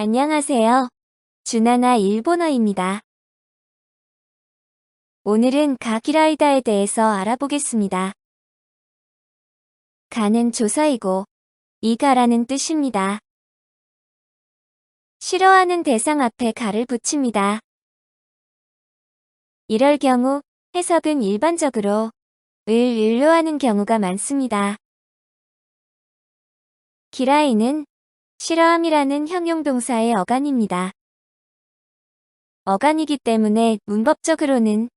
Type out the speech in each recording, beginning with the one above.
안녕하세요. 주나나 일본어입니다. 오늘은 가기라이다에 대해서 알아보겠습니다. 가는 조사이고 이가라는 뜻입니다. 싫어하는 대상 앞에 가를 붙입니다. 이럴 경우 해석은 일반적으로 을 을로 하는 경우가 많습니다. 기라이는 싫어함이라는 형용동사의 어간입니다. 어간이기 때문에 문법적으로는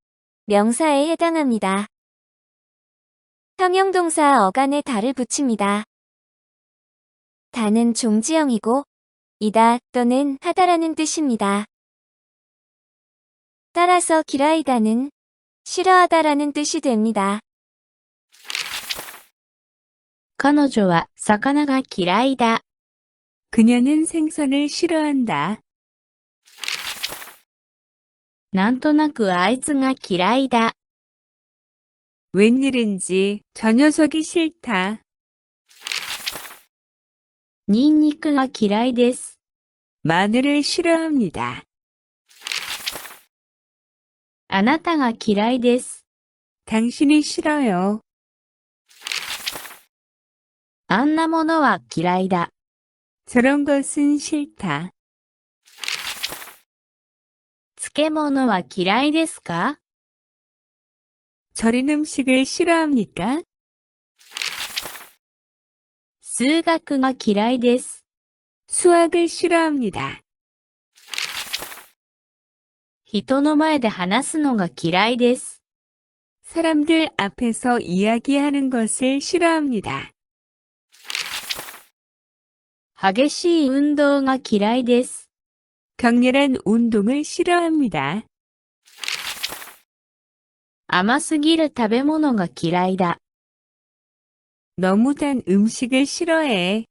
명사에 해당합니다. 형용동사 어간에 다를 붙입니다. 다는 종지형이고 이다 또는 하다라는 뜻입니다. 따라서 기라이다는 싫어하다라는 뜻이 됩니다. 彼女は魚が嫌いだ。 그녀는 생선을 싫어한다. なんとなくあいつが嫌いだ。 웬일인지 저 녀석이 싫다. ニンニクが嫌いです。 마늘을 싫어합니다. あなたが嫌いです。 당신이 싫어요. あんなものは嫌いだ。 저런 것은 싫다. 漬物は嫌いですか 절인 음식을 싫어합니까? 数学が嫌いです。 수학을 싫어합니다. 人の前で話すのが嫌いです。 사람들 앞에서 이야기하는 것을 싫어합니다. 激しい運動が嫌いです。 격렬한 운동을 싫어합니다. 甘すぎる食べ物が嫌いだ。 너무 단 음식을 싫어해.